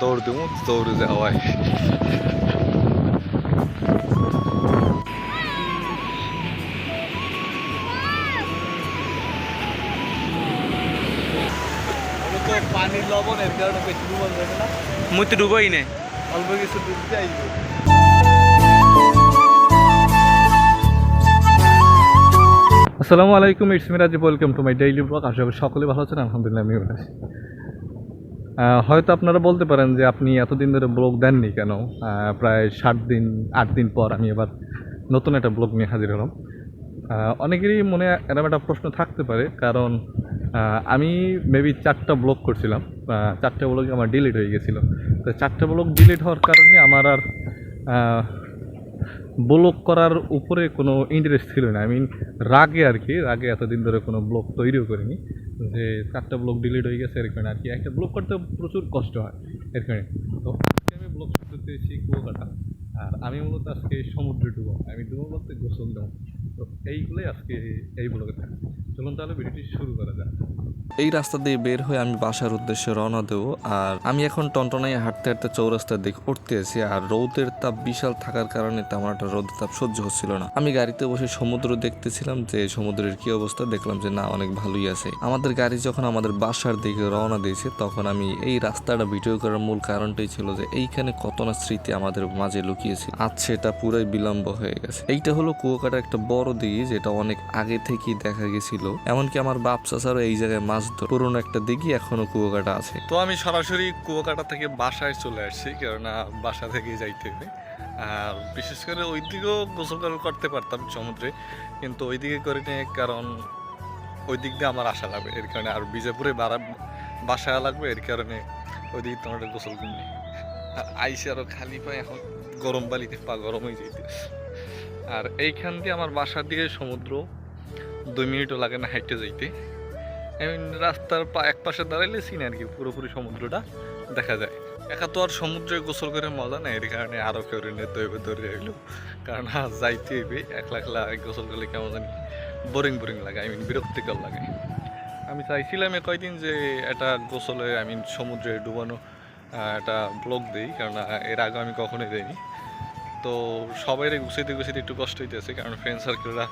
দৌড় দেবো, দৌড়ে পানির লবণ না মুই তো ডুবই নাই। অল্প আসসালামু আলাইকুম, it's Miraj welcome to my daily blog আশা করি সকলে ভালো আছেন, আলহামদুলিল্লাহ, আমিও ভালো হয়তো আপনারা বলতে পারেন যে আপনি এতদিন ধরে ব্লগ দেননি কেন? প্রায় ষাট দিন, আট দিন পর আমি এবার নতুন একটা ব্লগ নিয়ে হাজির হলাম। অনেকেরই মনে এরকম একটা প্রশ্ন থাকতে পারে, কারণ আমি মেবি চারটা ব্লগ করছিলাম। চারটে ব্লগ আমার ডিলিট হয়ে গেছিল। তো চারটা ব্লগ ডিলিট হওয়ার কারণে আমার আর ব্লগ করার উপরে কোনো ইন্টারেস্ট ছিল না। আই মিন রাগে আর কি, রাগে এতদিন ধরে কোনো ব্লক তৈরিও করিনি যে চারটা ব্লক ডিলিট হয়ে গেছে এর কারণে আর কি। একটা ব্লক করতে প্রচুর কষ্ট হয় এর কারণে। তো আজকে আমি ব্লক করতে এসেছি কুয়াকাটা। আর আমি মূলত আজকে সমুদ্রে ডুবো। আমি ডুবো বলতে গোসল দেবো। তো এইগুলোই আজকে এই ব্লগে থাকবে চলুন তাহলে ভিডিওটি শুরু করা যাক। এই রাস্তা দিয়ে বের হয়ে আমি বাসার উদ্দেশ্যে রওনা দেবো, আর আমি এখন টনটনাই হাঁটতে হাঁটতে চৌরাস্তার দিকে উঠতে আছি আর রৌদের তাপ বিশাল থাকার কারণে তেমন একটা রোদের তাপ সহ্য হচ্ছিল না। আমি গাড়িতে বসে সমুদ্র দেখতেছিলাম, যে সমুদ্রের কি অবস্থা, দেখলাম যে না, অনেক ভালোই আছে। আমাদের গাড়ি যখন আমাদের বাসার দিকে রওনা দিয়েছে, তখন আমি এই রাস্তাটা ভিডিও করার মূল কারণটাই ছিল যে এইখানে কত না স্মৃতি আমাদের মাঝে লুকিয়েছে। আজ সেটা পুরাই বিলম্ব হয়ে গেছে। এইটা হলো কুয়াকাটা একটা বড় দিঘি যেটা অনেক আগে থেকেই দেখা গেছিল। এমনকি আমার বাপ চাচারও এই জায়গায় মাছ ধর পুরোনো একটা দিঘি এখনও কুয়াকাটা আছে। তো আমি সরাসরি কুয়াকাটা থেকে বাসায় চলে আসছি, কেননা বাসা থেকে যাইতে হবে। আর বিশেষ করে ওই দিকেও গোসল করতে পারতাম সমুদ্রে, কিন্তু ওই দিকে করে কারণ ওই দিক দিয়ে আমার আশা লাগবে। এর কারণে আর বিজাপুরে বাড়া বাসা লাগবে, এর কারণে ওই দিকে তোমার গোসল আর আইসে আরও খালি পায়ে এখন গরম বালিতে, পা গরম হয়ে যেতে আর এইখান দিয়ে আমার বাসার দিকে সমুদ্র দুই মিনিটও লাগে না হাইটে যাইতে। রাস্তার এক পাশে দাঁড়াইলে সিন আর কি, পুরোপুরি সমুদ্রটা দেখা যায়। একা তো আর সমুদ্রে গোসল করে মজা নেই, এর কারণে আরও কেউ নিতে হইবে, ধরে হইল কারণ যাইতে হইবে, একলা একলা গোসল করলে কেমন জানি বোরিং বোরিং লাগে আই মিন বিরক্তিকর লাগে। আমি চাইছিলাম এ কয়দিন যে এটা গোসলে আই মিন সমুদ্রে ডুবানো একটা ব্লগ দিই, কারণ এর আগে আমি কখনোই দেইনি। তো সবাই গুছাইতে গুছাইতে একটু কষ্ট হইতেছে, কারণ ফ্রেন্ড সার্কেলরা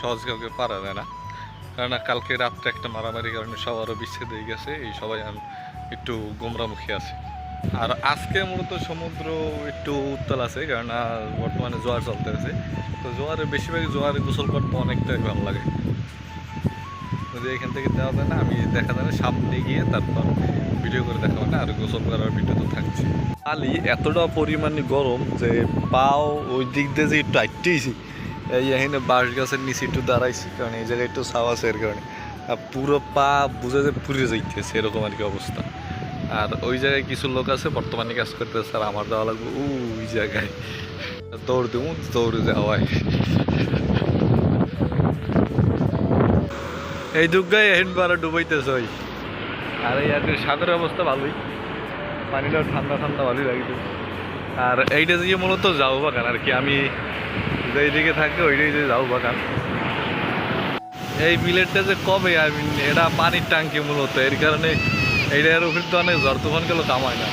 সহজ কাউকে পারা যায় না। কারণ কালকে রাত্রে একটা মারামারি কারণে সবারও বিচ্ছেদ হয়ে গেছে, এই সবাই একটু গোমরামুখী আছে। আর আজকে মূলত সমুদ্র একটু উত্তাল আছে কারণ বর্তমানে জোয়ার চলতে আছে তো জোয়ারে বেশিরভাগ জোয়ারে গোসল করতে অনেকটাই ভালো লাগে। যদি এখান থেকে দেওয়া যায় না, আমি দেখা না সামনে গিয়ে তারপর ভিডিও করে দেখাবো, না? আর গোসল করার ভিডিও তো থাকছে। আলি এতটা পরিমাণে গরম যে পাও ওই দিক দিয়ে যে একটু আটটেইছি এই এখানে বাঁশ গাছের নিচে একটু দাঁড়াইছি, কারণ এই জায়গায় একটু ছাওয়া আছে এর কারণে। আর পুরো পা বুঝে যে পুড়ে যাইতেছে, এরকম আর কি অবস্থা। আর ওই জায়গায় কিছু লোক আছে, বর্তমানে কাজ করতেছে, আর আমার যাওয়া লাগবে ওই জায়গায়। দৌড় দেবো, দৌড়ে যাওয়ায়। এই দুর্গায় হেন বারা ডুবাইতেছে ওই। আর এই আর কি সাগরের অবস্থা ভালোই। পানিটা ঠান্ডা ঠান্ডা ভালোই লাগছে। আর এইটা দিয়ে মূলত যাও বাগান আর কি। আমি যেই দিকে থাকে, ওইটাই যে যাও বাগান। এই বিলেটটা যে কবে আই মিন এটা পানির ট্যাঙ্কি মূলত। এর কারণে এইটার উপর তো অনেক ঝড় তুফান কামায় না।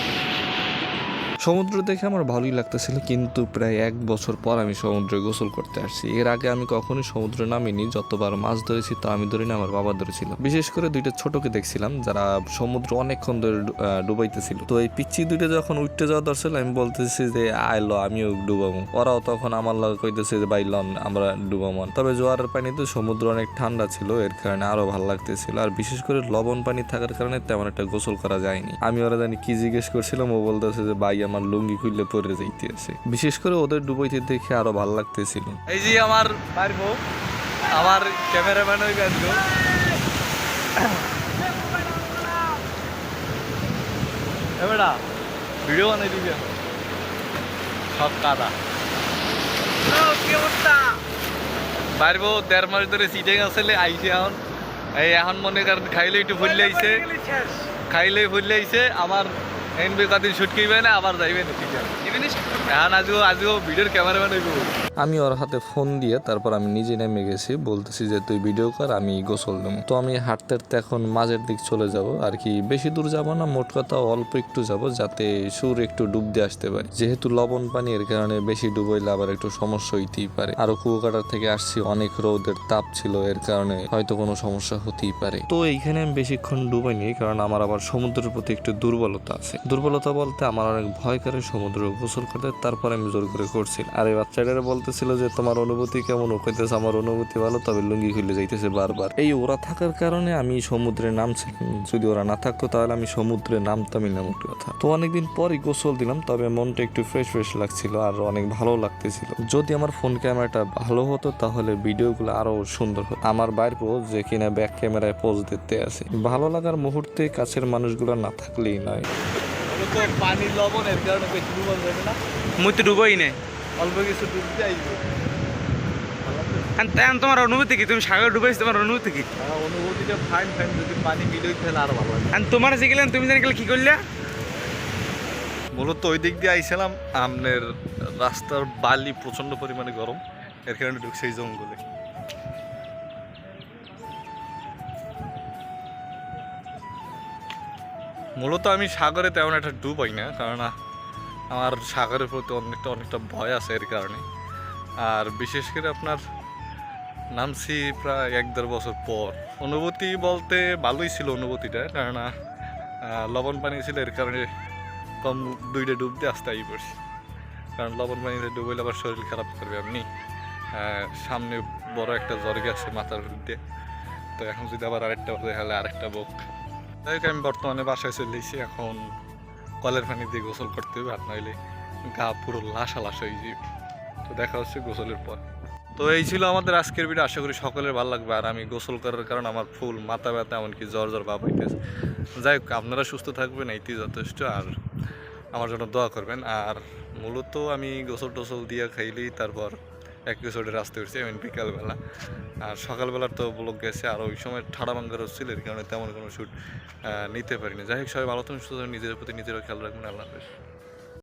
সমুদ্র দেখে আমার ভালোই লাগতেছিল, কিন্তু প্রায় এক বছর পর আমি সমুদ্রে গোসল করতে আসছি। এর আগে আমি কখনোই সমুদ্রে নামিনি, যতবার মাছ ধরেছি তা আমি ধরিনি, আমার বাবা ধরেছিল। বিশেষ করে দুইটা ছোটকে দেখছিলাম, যারা সমুদ্র অনেকক্ষণ ধরে ডুবাইতেছিল। তো এই পিচ্ছি দুইটা যখন উঠতে যাওয়া দরছিল আমি বলতেছি যে আইলো আমিও ডুবাবো। ওরাও তখন আমার লগে কইতেছে যে বাইলন আমরা ডুবাবো। তবে জোয়ারের পানিতে সমুদ্র অনেক ঠান্ডা ছিল, এর কারণে আরও ভালো লাগতেছিল। আর বিশেষ করে লবণ পানি থাকার কারণে তেমন একটা গোসল করা যায়নি। আমি ওরা জানি কি জিজ্ঞেস করছিলাম, ও বলতেছে যে, ভাই আমার লুঙ্গি খুললে পরে যাইতে আছে। বিশেষ করে ওদের ডুবাইতে দেখে আরও ভালো লাগতেছিল। এই যে আমার পারব আমার ক্যামেরাম্যান ওই আসব এবারা ভিডিও বানাই দিবি। সব কাদা। পারব দেড় মাস ধরে সিটিং আসলে আইছে এখন। এই এখন মনে করেন খাইলে একটু ফুললে আইছে খাইলে ফুললে আইছে আমার এনবি কদিন শুট করবে না? আবার যাইবে না? ঠিক আছে এখন আজও আজও ভিডিওর ক্যামেরাম্যান হইব আমি ওর হাতে ফোন দিয়ে তারপর আমি নিজে নেমে গেছি। বলতেছি যে তুই ভিডিও কর আমি গোসল দেবো। তো আমি হাঁটতে হাঁটতে এখন মাঝের দিক চলে যাব। আর কি বেশি দূর যাব না মোট কথা অল্প একটু যাব যাতে সুর একটু ডুব দিয়ে আসতে পারে। যেহেতু লবণ পানি এর কারণে বেশি ডুবাইলে আবার একটু সমস্যা হইতেই পারে। আরও কুয়াকাটার থেকে আসছি অনেক রোদের তাপ ছিল এর কারণে হয়তো কোনো সমস্যা হতেই পারে। তো এইখানে আমি বেশিক্ষণ ডুবাইনি কারণ আমার আবার সমুদ্রের প্রতি একটু দুর্বলতা আছে। দুর্বলতা বলতে আমার অনেক ভয় করে সমুদ্র গোসল করতে, তারপর আমি জোর করে করছি। আর এই বাচ্চাটারা বলতেছিল যে, তোমার অনুভূতি কেমন? কইতেছে, আমার অনুভূতি ভালো, তবে লুঙ্গি খুলে যাইতেছে বারবার। এই ওরা থাকার কারণে আমি সমুদ্রে নামছি। যদি ওরা না থাকতো, তাহলে আমি সমুদ্রে নামতামই না, মোট কথা। তো অনেকদিন পরই গোসল দিলাম, তবে মনটা একটু ফ্রেশ ফ্রেশ লাগছিল আর অনেক ভালো লাগতেছিল। যদি আমার ফোন ক্যামেরাটা ভালো হতো, তাহলে ভিডিওগুলো আরও সুন্দর হতো। আমার বাইর পোজ যে কিনা ব্যাক ক্যামেরায় পোজ দিতে আছে ভালো লাগার মুহূর্তে কাছের মানুষগুলো না থাকলেই নয়। তো পানির লবণ এর কারণে বেশি ডুবান যাবে না। মুই তো ডুবই নাই। অল্প কিছু আইব। তোমার অনুভূতি কি? তুমি সাগর ডুবাইছো তোমার অনুভূতি কি? অনুভূতিটা ফাইন ফাইন যদি পানি ভিডিও খেলে আরও ভালো লাগে আর তোমার যে গেলেন তুমি জানি গেলে কি করলে? মূলত ওই দিক দিয়ে আইছিলাম আমনের রাস্তার বালি প্রচণ্ড পরিমাণে গরম এর কারণে ঢুকছে এই জঙ্গলে। মূলত আমি সাগরে তেমন একটা ডুবাই না, কারণ আমার সাগরের প্রতি অনেকটা অনেকটা ভয় আছে এর কারণে। আর বিশেষ করে আপনার নামছি প্রায় এক দেড় বছর পর। অনুভূতি বলতে ভালোই ছিল অনুভূতিটা, কারণ লবণ পানি ছিল এর কারণে কম দুইটা ডুব দিয়ে আসতে আই পড়ছি কারণ লবণ পানিতে ডুবইলে আবার শরীর খারাপ করবে আপনি সামনে বড় একটা জ্বর গেছে মাথার দিয়ে তো এখন যদি আবার আরেকটা হতে তাহলে আরেকটা বোক। যাই আমি বর্তমানে বাসায় চলে এসেছি। এখন কলের পানি দিয়ে গোসল করতে হবে, আর নইলে গা পুরো লাশা লাশ হয়ে যাবে। তো দেখা হচ্ছে গোসলের পর। তো এই ছিল আমাদের আজকের ভিডিও আশা করি সকলের ভালো লাগবে। আর আমি গোসল করার কারণ আমার ফুল, মাথা ব্যথা, এমনকি জ্বর জ্বর ভাব হইতেছে। যাই হোক, আপনারা সুস্থ থাকবেন, এইটি যথেষ্ট। আর আমার জন্য দোয়া করবেন। আর মূলত আমি গোসল টোসল দিয়ে খাইলেই তারপর এপিসোডে আসতে উঠছে আমি বিকালবেলা। আর সকালবেলার তো ব্লগ গেছে, আর ওই সময় ঠাড়া বাঙ্গার হচ্ছিল এর কারণে তেমন কোনো শ্যুট নিতে পারিনি। যাই হোক, সবাই ভালো থাকুন, সুস্থ নিজের প্রতি নিজেরও খেয়াল রাখবেন, আল্লাহ হাফেজ।